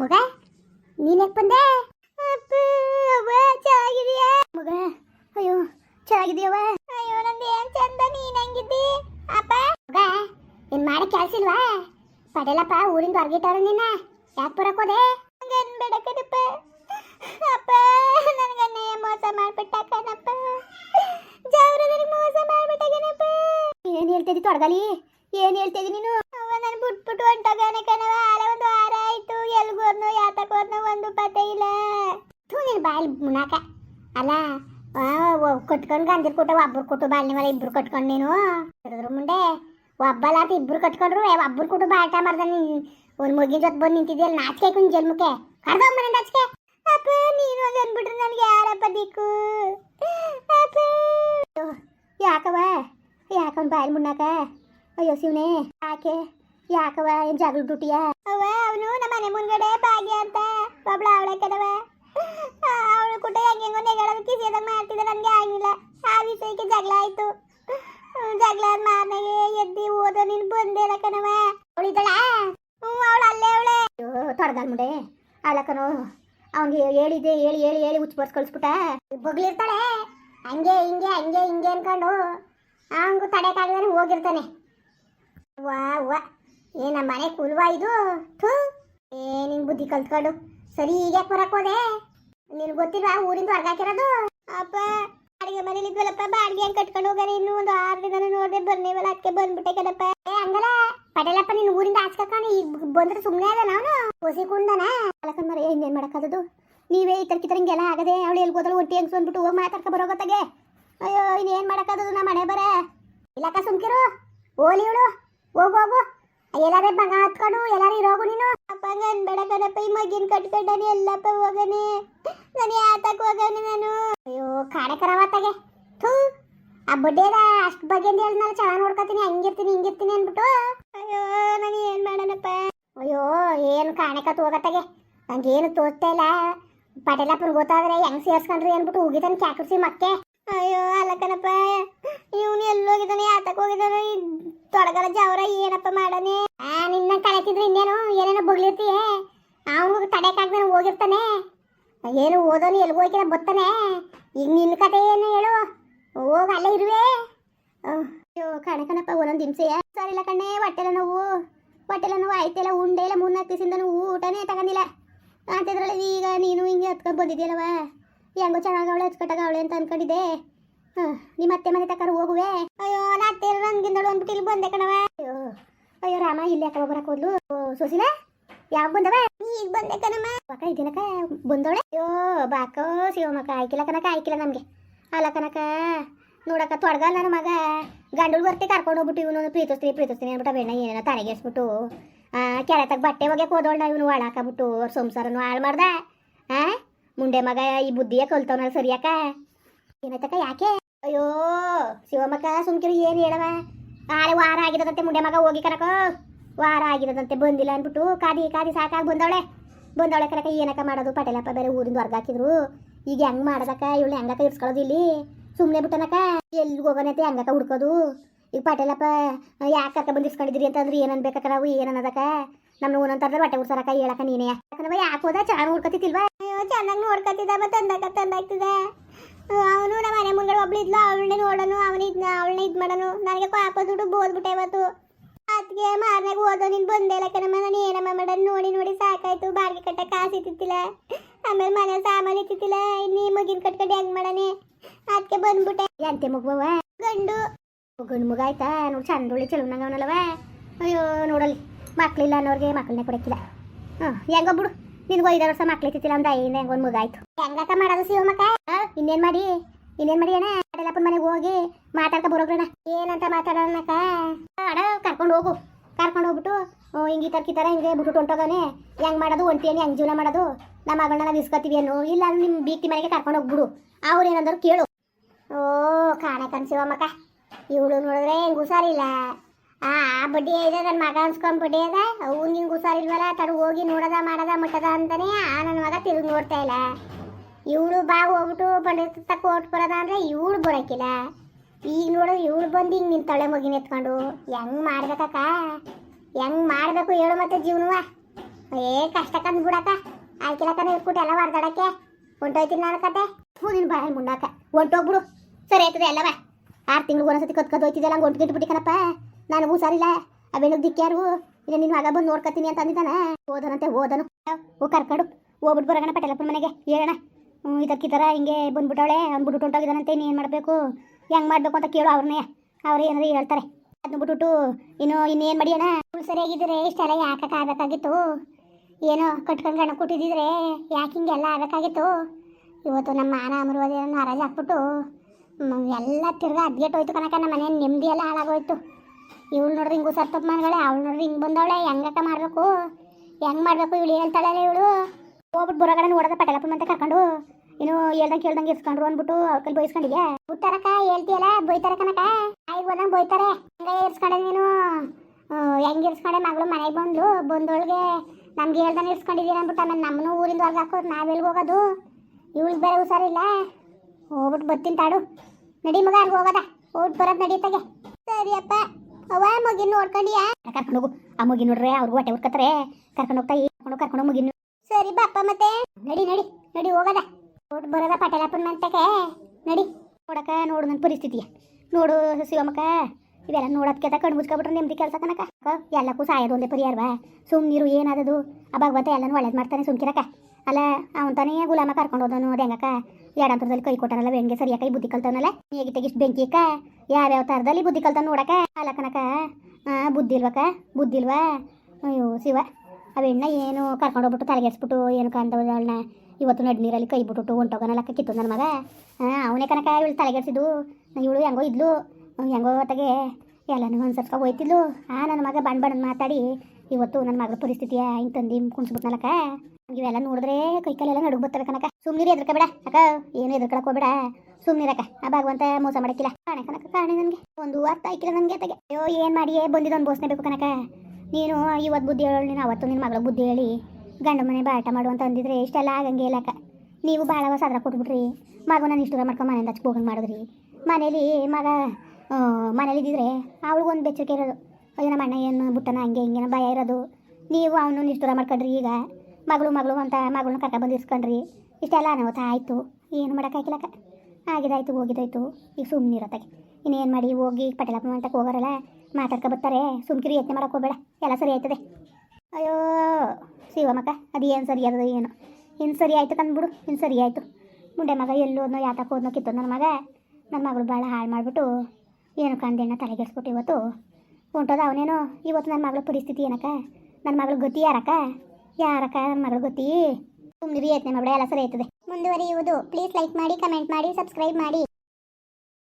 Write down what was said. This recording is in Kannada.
ಮಗ ನೀನ್ಯಾಕೆ ಬಂದೆ? ಅಪ್ಪ, ಅವ್ವ, ಚೆನ್ನಾಗಿದೀಯಾ ಮಗ ಅಯ್ಯೋ ಚೆನ್ನಾಗಿದೀಯವ ಅಯ್ಯೋ ನಂದು ಏನ್ ಚಂದ ನೀನ್ ಹೆಂಗಿದ್ದಿ? ಅಪ್ಪ ಮಗ ಏನ್ ಮಾಡ ಕೆಲ್ಸ ಇಲ್ವಾ? ಪಡೆಲಪ್ಪ ಊರಿಂದ ಹೊರಗಿಟ್ಟವ್ರ ನಿನ್ನ. ಯಾಕೆ ಬರಕ್ ಹೋದೆ? ನನ್ಗನ್ ಬೇಡಕದಪ್ಪ ಅಪ್ಪ ನನಗನ್ನೇ ಮೋಸ ಮಾಡ್ಬಿಟ್ಟ ಕಣಪ್ಪ. ಜವ್ರ ನನಗೆ ಮೋಸ ಮಾಡ್ಬಿಟ್ಟ ಕಣಪ್ಪ. ಏನ್ ಹೇಳ್ತಿದ್ದಿ ತೊಡಗಲಿ? ಏನ್ ಹೇಳ್ತಿದ್ದಿ ನೀನು? ಅವ ನಾನು ಬಿಟ್ಬಿಟ್ಟು ಹೊಂಟೋಗಾನೆ ಕಣವ ಆಲ ಒಂದು ವಾರ ಬಾಯಲ್ಲಿ ಮುನಾಕ ಅಲ್ಲ ಕಟ್ಕೊಂಡು ಒ- ಕಟ್ಕೊಂಡ್ ಒಬ್ಬರು ಕುಟುಂಬ ಅಲ್ಲಿ ಕೊಟ್ಟು ಮೇಲೆ, ಇಬ್ರು ಕಟ್ಕೊಂಡು ನೀನು. ಇದ್ರ ಮುಂದೆ. ಒಬ್ಬಲ್ಲ ಅಂತ ಇಬ್ರು ಕಟ್ಕೊಂಡ್ರು ಒಬ್ಬರು ಕುಟುಂಬ ಆಟ ಮಾಡ್ದ ನೀನು, ಒಂದು ಮುಗಿನ ಜೊತೆ ಬಂದು ನಿಂತಿದ್ಯಲ್ಲ ನಾಚಿಕೆ ಕುಂಜ್ ಜನ್ಮಕ್ಕೆ. ಕರ್ದ ಮನೆ ನಾಚಿಕೆ. ಅಪ್ಪ, ನೀನು ಒಂದು ಅಂದ್ಬಿಟ್ರೆ ನನಗೆ ಯಾರಪ್ಪ ದಿಕ್ಕು? ಅಪ್ಪ. ಯಾಕವ ಯಾಕವನ್ ಬಾಯಲ್ಲಿ ಮುನ್ನಾಕ? ಅಯ್ಯೋ, ಶಿವನೇ. ಯಾಕೆ? ಯಾಕವ ಏನು ಜಗಳ ದುಟಿಯ ಅವ ಅವನು ನಮ್ಮ ಮನೆ ಮುಂದ್ಗಡೆ ಭಾಗ್ಯ ಅಂತ ಒಬ್ಳ ಅವಳೆ ಕದವ ಅವಳು ಕೂಡ ಹೆಂಗೆ ಹೆಂಗೋ ನೆಗಳೋದು ಕಿಸಿಯದಾಗ ಮಾಡ್ತಿದ್ದ ನನಗೆ ಆಗಿಲ್ಲ ವಿಷಯಕ್ಕೆ ಜಗಳ ಆಯ್ತು. ಜಗಳ ಮಾರ್ನಾಗೆ ಎದ್ದಿ ಓದೋ ನೀನು ಬಂದೇ ಇಲ್ಲ ಕಣವ ಅವಳಿದ್ದಳ ಹ್ಞೂ ಅವಳು ಅಲ್ಲೇ ಅವಳೆ. ತೊಡ್ದಾಳ ಮುಂಡೆ ಅಲ್ಲಕನು ಅವಂಗೆ ಹೇಳಿದ್ದೆ, ಹೇಳಿ ಹೇಳಿ ಹೇಳಿ ಹುಚ್ಚು ಬರ್ಸ್ ಕಳಿಸ್ಬಿಟ್ಟ. ಬಗ್ಲಿರ್ತಾಳೆ. ಹಂಗೆ, ಹಿಂಗೆ ಹಂಗೆ, ಹಿಂಗೆ ಅನ್ಕೊಂಡು ಅವನಿಗೂ ತಡೆಕಾಗದಾನೆ ಹೋಗಿರ್ತಾನೆ. ವಾ ವಾ ಏ ನಮ್ಮ ಮನೆ ಕುಲ್ವಾ ಇದು? ಥೂ, ಏ, ನಿನ್ ಬುದ್ಧಿ ಕಲ್ತ್ಕೊಂಡು ಸರಿ ಈಗ ಬರಕ್ ಹೋದೆ? ನಿನ್ ಗೊತ್ತಿಲ್ವಾ ಊರಿಂದ ಹೊರಗಾಕಿರೋದು ಅಪ್ಪ ಅಡಿಗೆ ಮನೇಲಿ ಇದ್ವಲ್ಲಪ್ಪ, ಬಾಡಿಗೆ ಹೆಂಗ್ ಕಟ್ಕೊಂಡು ಹೋಗಾರೆ ಇನ್ನು ಒಂದು ಆರು ದಿನ ನೋಡ್ದೆ ಬರ್ನೇವಲ್ಲ ಅದಕ್ಕೆ ಬಂದ್ಬಿಟ್ಟೆ ಕದಪ್ಪ ಏ ಹಂಗಲ್ಲ ಪಟೇಲಪ್ಪ, ನಿನ್ ಊರಿಂದ ಆಚ್ಕತ್ತಾನೆ ಈಗ ಬಂದ್ರೆ ಸುಮ್ಮನೆ ಅದ ನಾನು ಹೊಸಿ ಕುಂದನ? ಅಲಕನ್ ಮರ ಇನ್ನೇನ್ ಮಾಡಕ್ಕದದು? ನೀವೇ ಈ ತರ್ಕಿ ಹಿಂಗೆಲ್ಲ ಆಗದೆ ಅವಳು ಎಲ್ಲಿ ಹೋದಳು ಒಂಟಿ ಹೆಂಗ್ಸು ಅಂದ್ಬಿಟ್ಟು ಹೋಗಿ ಮಾತಾಡ್ಕೊ ಬರೋಗತ್ತಾಗೆ ಅಯ್ಯೋ, ಇನ್ನೇನ್ ಮಾಡಕ್ಕದದು ನಮ್ಮ ಮನೆ ಬರ? ಇಲ್ಲಕ್ಕ ಸುಮ್ಕಿರು ಓಲಿ ಇವಳು, ಹೋಗು ಹೋಗು. ಎಲ್ಲಾರೇ ಮಗ ಹತ್ಕೊಂಡು ಎಲ್ಲಾರು ಇರೋಗು ನೀನು. ಅಪ್ಪಂಗ ಅನ್ಬೇಡ ಕಣಪ್ಪ ಈ ಮಗಿನ ಕಟ್ಕೊಂಡಾನೆ ಎಲ್ಲಪ್ಪ ಹೋಗನೆ. ನಾನು ಯಾತಕ್ ಹೋಗನೆ ನಾನು? ಅಯ್ಯೋ, ಕಾಡೆ ಕರವತ್ತಾಗೆ ಥೂ, ಆ ಬಡ್ಡಿಯದ ಅಷ್ಟು ಬಗ್ಗೆ ಅಂತ ಹೇಳಿ ನಾನು ಚೆನ್ನಾಗಿ ನೋಡ್ಕೊತೀನಿ, ಹಂಗಿರ್ತೀನಿ, ಹಿಂಗಿರ್ತೀನಿ ಅಂದ್ಬಿಟ್ಟು ಅಯ್ಯೋ, ನಾನು ಏನ್ ಮಾಡೋಣಪ್ಪ ಅಯ್ಯೋ, ಏನು ಕಾಣಕತ್ ಹೋಗತ್ತಗೆ ನಂಗೇನು ತೋಚ್ತಾ ಇಲ್ಲ. ಪಟೇಲಪ್ಪನ ಗೊತ್ತಾದ್ರೆ ಹೆಂಗ್ ಸೇರ್ಸ್ಕೊಂಡ್ರಿ ಅಂದ್ಬಿಟ್ಟು ಹೋಗಿದ್ದಾನೆ ಕ್ಯಾಕರ್ಸಿ ಮಕ್ಕೆ. ಅಯ್ಯೋ, ಅಲ್ಲ ಕಣಪ್ಪ. ಇವನು ಎಲ್ಲೋಗಿದ್ದಾನೆ ಯಾತಕ್ಕೆ ಹೋಗಿದ್ದಾನೆ. ತೊಡಗಲ ಜವರ ಏನಪ್ಪ ಮಾಡನೆ? ಆ, ನಿನ್ನ ಕಳೆತಿದ್ರೆ ಇನ್ನೇನು? ಏನೇನೋ ಬೊಗ್ಲಿರ್ತೀಯ ಅವನು ತಡೆಕಾಗ್ದಾನೆ ಹೋಗಿರ್ತಾನೆ. ಏನು ಓದೋನು ಎಲ್ಲಿ ಹೋಯ್ಕಿನ ಬರ್ತಾನೆ ಈಗ ನಿನ್ನ ಕತೆ ಏನು ಹೇಳು? ಹೋಗ ಅಲ್ಲೇ ಇರುವೆ. ಅಯ್ಯೋ ಕಣಕನಪ್ಪ ಒಂದೊಂದು ಹಿಂಸೆಯ ಸರಿಲ್ಲ ಕಣ್ಣೆ ಹೊಟ್ಟೆಲ ನೋವು. ಹೊಟ್ಟೆಲ ನೋವು ಆಯ್ತಿಲ್ಲ ಉಂಡೆ ಇಲ್ಲ? ಮೂರ್ನಾಲ್ಕು ದಿವಸದಿಂದ ಊಟನೇ ತಗೊಂಡಿಲ್ಲ. ಅಂತಿದ್ರಲ್ಲಿ, ಈಗ ನೀನು ಹಿಂಗೆ ಹತ್ಕೊಂಡು ಬಂದಿದ್ಯಲ್ಲವ? ಹೆಂಗೋ ಚೆನ್ನಾಗವಳೆ ಹಚ್ಕಟ್ಟಾಗವಳೆ ಅಂತ ಅನ್ಕೊಂಡಿದ್ದೆ. ಹಾಂ, ನಿಮ್ಮ ಅತ್ತೆ ಮನೆ ತಕರು ಹೋಗುವೆ? ಅಯ್ಯೋ ನಾ ಅತ್ತೆ ನನ್ಗಿಂದಳು ಅಂದ್ಬಿಟ್ಟು ಇಲ್ಲಿ ಬಂದೆ ಕಣವ ಅಯ್ಯೋ ಅಯ್ಯೋ, ರಾಮ, ಇಲ್ಲಿ ಯಾಕೆ ಬರಕ್ ಹೋದ್ಲು? ಸುಶೀಲ ಯಾವಾಗ ಬಂದವ? ಈಗ ಬಂದೆ ಕಣಮ್ಮ. ಬಾಕ ಇದೀನಕ ಬಂದವಳೆ? ಅಯ್ಯೋ, ಬಾಕೋ ಶಿವಮಕ್ಕ ಆಯ್ಕಿಲ್ಲ ಕನಕ ಆಯ್ಕಿಲ್ಲ ನಮಗೆ. ಅಲ್ಲ ಕನಕ ನೋಡಕ್ಕ ತೊಡಗ ನನ್ನ ಮಗ. ಗಂಡಳು ಬರ್ತೆ ಕರ್ಕೊಂಡು ಹೋಗ್ಬಿಟ್ಟು ಇವನು ಪ್ರೀತಿಸ್ತೀನಿ ಪ್ರೀತಿಸ್ತೀನಿ ಅಂದ್ಬಿಟ್ಟು ಬೆಣ್ಣ ಏನೇನೋ ತಲೆಗೆಸ್ಬಿಟ್ಟು ಕೆಳತಕ್ಕೆ ಬಟ್ಟೆ ಒಗೆ ಹೋದವಳ ಇವನು ಒಳಾಕಬಿಟ್ಟು ಅವ್ರ ಸಂಸಾರನು ಹಾಳು ಮಾಡ್ದ. ಆ? ಮುಂಡೆ ಮಗ ಈ ಬುದ್ಧಿಯ ಕಲ್ತವನ ಸರಿಯಾಕ? ಏನತ್ತಕ್ಕ ಯಾಕೆ? ಅಯ್ಯೋ, ಶಿವಮಕ್ಕ ಸುಮ್ಕಿರು ಏನು ಹೇಳವ? ಆಳೆ ವಾರ ಆಗಿರೋದಂತೆ ಮುಂಡೆ ಮಗ ಹೋಗಿ ಕನಕ ವಾರ ಆಗಿರೋದಂತೆ ಬಂದಿಲ್ಲ ಅಂದ್ಬಿಟ್ಟು ಕಾದಿ ಕಾದಿ ಸಾಕಾಗಿ ಬಂದವಳೆ. ಬಂದವಳೆ ಕನಕ ಏನಕ್ಕ ಮಾಡೋದು? ಪಟೇಲಪ್ಪ ಬೇರೆ ಊರಿಂದ ವರ್ಗ ಹಾಕಿದ್ರು. ಈಗ ಹೆಂಗ್ ಮಾಡೋದಕ್ಕ? ಇವಳು ಹೆಂಗಕ್ಕ ಇರ್ಸ್ಕೊಳ್ಳೋದು ಇಲ್ಲಿ? ಸುಮ್ಮನೆ ಬಿಟ್ಟನಕ್ಕ? ಎಲ್ಲಿ ಹೋಗೋನತ್ತೆ ಹಂಗಕ್ಕ ಹುಡ್ಕೋದು? ಈಗ ಪಟೇಲಪ್ಪ, ಯಾಕೆ ಕರ್ಕ ಬಂದು ಇಸ್ಕೊಂಡಿದ್ರಿ ಅಂತಂದ್ರೆ ಏನು ಅನ್ಬೇಕಕ್ಕ ನಾವು ನಮ್ಮ ಒಂದೊಂದು ಬಟ್ಟೆ ಉಡ್ಸರಕ್ಕ ಹೇಳಕ್ಕ ನೀನೇ. ಯಾಕಂದ್ರೆ ಯಾಕೆ ಹೋದ? ಚೆನ್ನಾಗಿ ನೋಡ್ಕೊತಿಲ್ವಾ ಅಯ್ಯೋ, ಚೆನ್ನಾಗಿ ನೋಡ್ಕೊತಿದ್ದ ಮತ್ತೆ ತಂದಕ್ಕ, ತಂದಾಗ್ತಿದೆ. ಅವನು ನಮ್ಮ ಮನೆ ಮುಂದೆ ಒಬ್ಳಿದ್ಲು ಅವಳನ್ನೇ ನೋಡೋನು, ಅವನ ಇದ್ನ, ಅವಳನ್ನೇ ಇದು ಮಾಡೋನು. ನನಗೆ ಪಾಪ ದುಡ್ಡು ಬೋದ್ಬಿಟ್ಟೆ ಇವತ್ತು. ಅದಕ್ಕೆ ಮಾರನಾಗ ಓದೋ ನೀನು ಬಂದೆ ಇಲ್ಲ ಕಣಮ್ಮ, ನಾನು ಏನಮ್ಮ ಮಾಡೋದು? ನೋಡಿ ನೋಡಿ, ಸಾಕಾಯ್ತು. ಬಾಡಿಗೆ ಕಟ್ಟ ಕಾಸು ಇತ್ತಿತ್ತಿಲ್ಲ. ಆಮೇಲೆ ಮನೆ ಸಾಮಾನು ಇತ್ತಿತ್ತಿಲ್ಲ. ನೀ ಮಗಿನ ಕಟ್ಕೊಂಡು ಹೆಂಗ್ ಮಾಡನೆ ಅದಕ್ಕೆ ಬಂದ್ಬಿಟ್ಟೆ. ಎಂತೆ ಮಗುವ ಗಂಡು. ಗಂಡು ಮಗ ಆಯ್ತಾ? ನೋಡಿ ಚಲೋ ನಂಗೆ ಅವನಲ್ಲವ. ಅಯ್ಯೋ, ನೋಡಲ್ಲಿ. ಮಕ್ಳಿಲ್ಲ ಅನ್ನೋರಿಗೆ ಮಕ್ಕಳನ್ನೇ ಕೊಡಕ್ಕಿಲ್ಲ. ಹಾಂ ಹೆಂಗೋ ಬಿಡು. ನಿನ್ಗೆ ಐದಾರು ವರ್ಷ ಮಕ್ಳು ಇತ್ತಿಲ್ಲ ಅಂದ ಐದು ಹೆಂಗ ಒಂದು ಮುಗಾಯ್ತು. ಹೆಂಗಕ್ಕ ಮಾಡೋದು ಶಿವಮಕ್ಕ ಇನ್ನೇನು ಮಾಡಿ? ಇನ್ನೇನ್ ಮಾಡಿ ಅಣ್ಣ? ಅಪ್ಪನ ಮನೆಗೆ ಹೋಗಿ ಮಾತಾಡ್ಕ ಬರೋಗ್ರಣ ಏನಂತ ಮಾತಾಡೋಣಕ್ಕ ಅಡ ಕರ್ಕೊಂಡು ಹೋಗು. ಕರ್ಕೊಂಡು ಹೋಗ್ಬಿಟ್ಟು ಹಿಂಗೆ ಹಿಂಗ್ ಈ ತರ ಈ ಥರ ಹಿಂಗೆ ಬಿಟ್ಟು ಹೊಂಟೋಗನೆ ಹೆಂಗ್ ಮಾಡೋದು ಒಂಟಿಯೇನು ಹೆಂಗ್ ಜೀವನ ಮಾಡೋದು? ನಮ್ಮ ಮಗಳನ್ನ ನಾವು ಇಸ್ಕೊತೀವಿ ಏನು? ಇಲ್ಲ ನಿಮ್ಮ ಬೀಕ್ತಿ ಮನೆಗೆ ಕರ್ಕೊಂಡು ಹೋಗ್ಬಿಡು. ಅವ್ರು ಏನಂದ್ರು ಕೇಳು. ಓ ಕಾಣೆ ಕನ್ಸಿವಮ್ಮಕ್ಕ ಇವಳು ನೋಡಿದ್ರೆ ಹೆಂಗ್ ಹುಷಾರಿಲ್ಲ. ಆ ಬಡ್ಡಿ ಇದೆ ನನ್ನ ಮಗ ಅನ್ಸ್ಕೊಂಡ್ ಬಡ್ಡಿ ಅದ ಅವ್ನಿಗೆ ಹಿಂಗ್ ಹುಷಾರಿಲ್ವಲ್ಲ ತಡ ಹೋಗಿ ನೋಡದ, ಮಾಡದ, ಮುಟ್ಟದ ಅಂತಾನೆ ಆ ನನ್ನ ಮಗ ತಿರುಗಿ ನೋಡ್ತಾ ಇಲ್ಲ. ಇವಳು ಬಾ ಹೋಗ್ಬಿಟ್ಟು ಪಂಡಿತ ತಕ್ಕ ಓಟ್ ಬರೋದ ಅಂದ್ರೆ ಇವಳು ಬರೋಕಿಲ್ಲ. ಈಗ ನೋಡು, ಇವಳು ಬಂದು ಹಿಂಗೆ ನಿಂತಾಳೆ ಮಗಿನ ಎತ್ಕೊಂಡು. ಹೆಂಗ್ ಮಾಡ್ಬೇಕಕ್ಕ? ಹೆಂಗ್ ಮಾಡ್ಬೇಕು ಹೇಳು ಮತ್ತೆ ಜೀವನವ. ಏ, ಕಷ್ಟ ಕಂದ್ ಬಿಡಕ್ಕ. ಆಯ್ಕಿಲಕ್ಕ ಇಟ್ಬಿಟ್ಟು ಎಲ್ಲ ಹೊರ್ದಾಡಕ್ಕೆ ಹೊಂಟೋಯ್ತೀನಿ ನಾನು ಕತೆ. ಹ್ಞೂ ನಿನ್ನ ಬಾಯಲ್ಲಿ ಮುಂಡಾಕ ಹೊಂಟೋಗ್ಬಿಡು. ಸರಿ ಆಯ್ತದೆ ಎಲ್ಲವ ಆರು ತಿಂಗಳು ಒಂದ್ಸತಿ ಕತ್ಕದ್ ಹೋಯ್ತಿದ್ದಲ್ಲ ಹಂಗೆ ಹೊಂಟ್ಗಿಟ್ಟು ಬಿಟ್ಟು ಕಣಪ್ಪ? ನಾನು ಹುಷಾರಿಲ್ಲ ಆ ಬೆಳಗ್ಗೆ ದಿಕ್ಕ್ಯಾರು ಇಲ್ಲ ನಿನ್ನ ಮಗ ಬಂದು ನೋಡ್ಕೊತೀನಿ ಅಂತ ಅಂದಿದ್ದಾನೆ. ಓದನಂತೆ, ಓದನು. ಓ ಕರ್ಕಡು ಹೋಗ್ಬಿಟ್ಟು ಬರೋಣ ಪಟೇಲಪ್ಪನ ಮನೆಗೆ. ಹೇಳೋಣ. ಹ್ಞೂ ಈ ಥರ ಹಿಂಗೆ ಬಂದ್ಬಿಟ್ಟವಳೆ. ಅಂದ್ಬಿಟ್ಟು ಹೊಂಟೋಗಿದ್ದಾನಂತೆ ಏನು ಮಾಡಬೇಕು? ಹೆಂಗೆ ಮಾಡಬೇಕು ಅಂತ ಕೇಳು ಅವ್ರನ್ನೇ. ಅವ್ರು ಏನಾದ್ರು ಹೇಳ್ತಾರೆ. ಅದನ್ನ ಬಿಟ್ಬಿಟ್ಟು, ಇನ್ನು ಇನ್ನೇನು ಮಾಡಿಯೋಣ ಸರಿಯಾಗಿದ್ದರೆ ಇಷ್ಟೆಲ್ಲ ಯಾಕಕ್ಕೆ ಆಗಬೇಕಾಗಿತ್ತು? ಏನೋ ಕಟ್ಕೊಂಡು ಗಣ ಕೊಟ್ಟಿದ್ದಿದ್ರೆ ಯಾಕೆ ಹಿಂಗೆಲ್ಲ ಆಗಬೇಕಾಗಿತ್ತು? ಇವತ್ತು ನಮ್ಮ ಮಾನ ಅಮರವಾದಿ ನಾರಾಜ್ ಹಾಕ್ಬಿಟ್ಟು ಎಲ್ಲ ತಿರ್ಗಾ ಅದ್ಗೆಟ್ಟು ಹೋಯ್ತು ಕನಕ ನಮ್ಮ ಮನೆ ನೆಮ್ಮದಿ ಎಲ್ಲ ಹಾಳಾಗೋಯ್ತು. ಇವಳು ನೋಡ್ರಿ ಹಿಂಗೂ ಸತ್ತಪ್ಪ ಮನೆಗಳೇ ಅವಳು ನೋಡ್ರಿ ಹಿಂಗೆ ಬಂದವಳೆ ಹೆಂಗಕ್ಕ ಮಾಡಬೇಕು? ಹೆಂಗ್ ಮಾಡಬೇಕು ಇವಳು ಹೇಳ್ತಾಳೆ ಇವಳು? ಹೋಗ್ಬಿಟ್ಟು ಬರೋಗಡೆ ಹೊಡೆದ ಪಟಲಪ್ಪ ಮತ್ತೆ ಕರ್ಕೊಂಡು. ಇನ್ನು ಹೇಳ್ದಂಗೆ ಕೇಳ್ದಂಗೆ ಇಸ್ಕೊಂಡ್ರು ಅಂದ್ಬಿಟ್ಟು ಅವ್ರ ಕೈಲಿ ಬೈಸ್ಕೊಂಡಿದ್ಯಾ ಹೇಳ್ತೀಯಲ್ಲ, ಬೈತಾರ ಕನಕ? ಆಯ್ತು ಹೋದಂಗೆ ಬೈತಾರೆ. ಹಂಗೆ ಇರ್ಸ್ಕೊಂಡೆ ನೀನು. ಹೆಂಗೆ ಇರ್ಸ್ಕೊಂಡೆ ಮಗಳು ಮನೆಗೆ ಬಂದ್ಲು? ಬಂದೊಳಗೆ ನಮ್ಗೆ ಹೇಳ್ದಾನೆ ಇರ್ಸ್ಕೊಂಡಿದ್ದೀರ ಅಂದ್ಬಿಟ್ಟು ಆಮೇಲೆ ನಮ್ಮನ್ನು ಊರಿಂದ ಹೊರಗೆ ಹಾಕೋದು ನಾವೆಲ್ಲಿ ಹೋಗೋದು? ಇವಳಿಗೆ ಬೇರೆ ಹುಷಾರಿಲ್ಲ? ಹೋಗ್ಬಿಟ್ಟು ಬರ್ತೀನಿ ತಾಡು. ನಡಿ ಮಗ ಅಲ್ಲಿ ಹೋಗೋದ. ಹೋಗ್ಬಿಟ್ಟು ಬರೋದು ನಡೀತಾಗೆ ಸರಿಯಪ್ಪ. ಅವ ಮಗಿನ ನೋಡ್ಕೊಂಡಿಯಾ? ಕರ್ಕೊಂಡು ಹೋಗು. ಆ ಮಗಿ ನೋಡ್ರೆ ಅವ್ರಿಗೂ ಹೊಟ್ಟೆ ಹುಡ್ಕತ್ತಾರೆ ಕರ್ಕೊಂಡು ಹೋಗ್ತಾ ಕರ್ಕೊಂಡು ಕರ್ಕೊಂಡು ಮಗಿನ. ಸರಿ ಬಾಪ್ಪ ಮತ್ತೆ. ನಡಿ ನಡಿ ನಡಿ, ಹೋಗದ. ಹೋಗ್ಬಿಟ್ಟು ಬರೋದ ಪಟೇಲಪ್ಪನ ಮಂತಕ್ಕೆ ನಡಿ. ನೋಡಕ ನೋಡು ನನ್ನ ಪರಿಸ್ಥಿತಿಯ ನೋಡು ಶಿವಮಕ್ಕ ಇವೆಲ್ಲ ನೋಡೋದ್ಕೆ ಕಣ್ಣು ಮುಚ್ಕೊಬಿಟ್ರೆ ನೆಮ್ಮದಿ ಕೆಲಸ ಕನಕ ಎಲ್ಲಕ್ಕೂ ಸಾಯೋದು ಒಂದೇ ಪರಿಹಾರವಾ ಸುಮ್ಮನಿರು ಏನಾದದು? ಆ ಭಗವಂತ ಎಲ್ಲನೂ ಒಳ್ಳೇದು ಮಾಡ್ತಾನೆ ಸುಮ್ಕಿರಕ್ಕ. ಅಲ್ಲ, ಅವನ್ ತಾನೇ ಗುಲಾಮ ಕರ್ಕೊಂಡು ಹೋದನು ಅದು ಹೆಂಗಕ್ಕ. ಎರಡಂತರದಲ್ಲಿ ಕೈ ಕೊಟ್ಟಾರಲ್ಲ ಬೆಣ್ಗೆ ಕೈ ಬುದ್ಧಿ ಕಲ್ತವನಲ್ಲ? ಹೇಗೆ ತೆಗಿಷ್ಟು ಬೆಂಕಿಕ ಯಾವ್ಯಾವ ಥರದಲ್ಲಿ ಬುದ್ಧಿ ಕಲ್ತಾವ ನೋಡಕ ಅಲ್ಲ ಕನಕ ಬುದ್ಧಿ ಇಲ್ವಕ್ಕ? ಬುದ್ಧಿ ಇಲ್ವಾ? ಅಯ್ಯೋ, ಶಿವ. ಅವೆಣ್ಣ ಏನು ಕರ್ಕೊಂಡು ಹೋಗ್ಬಿಟ್ಟು ತಲೆಗೆಡ್ಸ್ಬಿಟ್ಟು ಏನು ಕಾಣ್ದವಳನ್ನ ಇವತ್ತು ನಡ್ ನೀರಲ್ಲಿ ಕೈ ಬಿಟ್ಟು ಹೊಂಟೋಗನಲ್ಲ ಕಿತ್ತು ನನ್ನ ಮಗ. ಅವನೇ ಕನಕ ಇವಳು ತಲೆಗೆಡ್ಸಿದ್ದು ಇವಳು ಹೆಂಗೋ ಇದ್ಲು. ಹೆಂಗೋ ಹೊತ್ತಗೆ ಎಲ್ಲನೂ ಅನ್ಸರ್ಸ್ಕೊ ಹೋಯ್ತಿದ್ಲು. ಆ ನನ್ನ ಮಗ ಬಣ್ಣ ಬಣ್ಣ ಮಾತಾಡಿ. ಇವತ್ತು ನನ್ನ ಮಗಳ ಪರಿಸ್ಥಿತಿಯ ಹಿಂಗೆ ತಂದು ಕುಣಿಸ್ಬಿಟ್ನಲ್ಲಕ್ಕ ಇವೆಲ್ಲ ನೋಡಿದ್ರೆ ಕೈ ಕಾಲೆಲ್ಲ ನಡುಗ್ ಬರ್ತವೆ ಕನಕ ಸುಮ್ಮನಿರಿ ಎದ್ರಕಬೇಡ ಅಕ್ಕ, ಏನು ಎದ್ರಕೊಳಕ್ ಹೋಗ್ಬೇಡ. ಸುಮ್ಮನಿರಕ್ಕ ಆ ಭಗವಂತ ಮೋಸ ಮಾಡಕ್ಕಿಲ್ಲ. ಕಾಣೆ ಕನಕ ಕಾಣೆ ನನಗೆ. ಒಂದು ಅರ್ಥ ಆಯ್ಕಿಲ್ಲ ನನಗೆ ತಗೆ ಅಯ್ಯೋ, ಏನು ಮಾಡಿ ಬಂದಿದ್ದೊಂದು ಬೋಸ್ನೆ ಬೇಕು ಕನಕ ನೀನು ಇವತ್ತು ಬುದ್ಧಿ ಹೇಳಿ, ನೀನು ಅವತ್ತು ನಿನ್ನ ಮಗಳ ಬುದ್ಧಿ ಹೇಳಿ. ಗಂಡ ಮನೆ ಬಾಟ ಮಾಡು ಅಂತ ಅಂದಿದ್ರೆ ಇಷ್ಟೆಲ್ಲ ಆಗಂಗೆ ಇಲ್ಲಕ್ಕ ನೀವು ಭಾಳ ಅದರ ಕೊಟ್ಬಿಟ್ರಿ. ಮಗನ ಇಷ್ಟು ಮಾಡ್ಕೊಂಡು ಮನೆಯಿಂದ ಹಚ್ಕೋಗಂಗೆ ಮಾಡಿದ್ರಿ. ಮನೇಲಿ ಮಗ ಮನೇಲಿ ಇದ್ದಿದ್ರೆ ಅವಳಿಗೊಂದು ಬೆಚ್ಚರಿಕೆ ಇರೋದು. ಅಯ್ಯೋ, ನಮ್ಮ ಅಣ್ಣ ಏನು ಬಿಟ್ಟನ ಹಂಗೆ ಹಿಂಗೆ ಭಯ ಇರೋದು. ನೀವು ಅವನು ನಿಷ್ಠುರ ಮಾಡ್ಕೊಂಡ್ರಿ ಈಗ. ಮಗಳು ಮಗಳು ಅಂತ ಮಗಳನ್ನ ಕರ್ಕ ಬಂದು ಇಸ್ಕೊಂಡ್ರಿ. ಇಷ್ಟೆಲ್ಲ ಅನಾಹುತ ಆಯಿತು. ಏನು ಮಾಡೋಕ್ಕಾಗಿಲ್ಲಕ್ಕ ಆಗಿದಾಯ್ತು, ಹೋಗಿದಾಯ್ತು. ಈಗ ಸುಮ್ಮನೆ ಇರೋತ್ತಾಗೆ ಇನ್ನೇನು ಮಾಡಿ ಹೋಗಿ ಪಟೇಲಪ್ಪ ಅಂತಕ್ಕೆ ಹೋಗೋರಲ್ಲ, ಮಾತಾಡ್ಕೊ ಬರ್ತಾರೆ. ಸುಮ್ಕಿರಿ, ಯತ್ನೆ ಮಾಡೋಕೆ ಹೋಗಬೇಡ. ಎಲ್ಲ ಸರಿ ಆಯ್ತದೆ. ಅಯ್ಯೋ ಶಿವಮಕ್ಕ ಅದು ಏನು ಸರಿ ಅದು ಏನು? ಇನ್ನು ಸರಿ ಆಯ್ತು ತಂದುಬಿಡು. ಇನ್ನು ಸರಿ ಆಯಿತು. ಮುಂಡೆ ಮಗ ಎಲ್ಲೋದ್ನೋ ಯಾತಕ್ಕೆ ಹೋದ್ನೋ ಕಿತ್ತು ನನ್ನ ಮಗ. ನನ್ನ ಮಗಳು ಭಾಳ ಹಾಳು ಮಾಡಿಬಿಟ್ಟು, ಏನು ಕಂದೆಣ್ಣ ತಲೆಗೆಡ್ಸ್ಬಿಟ್ಟು ಇವತ್ತು. ಹೊಂಟೋದ ಅವನೇನೋ, ಇವತ್ತು ನನ್ನ ಮಗಳ ಪರಿಸ್ಥಿತಿ ಏನಕ್ಕ? ನನ್ನ ಮಗಳ ಗತಿ ಯಾರಕ್ಕ? ಯಾರಕ್ಕ ನನ್ನ ಮಗಳ ಗತಿ? ಸುಮ್ಮನೆ ಯತ್ನೆ ಮಗಳ ಎಲ್ಲ ಸರಿ ಆಯ್ತದೆ ಮುಂದುವರಿಯುವುದು. ಪ್ಲೀಸ್ ಲೈಕ್ ಮಾಡಿ ಕಮೆಂಟ್ ಮಾಡಿ ಸಬ್ಸ್ಕ್ರೈಬ್ ಮಾಡಿ.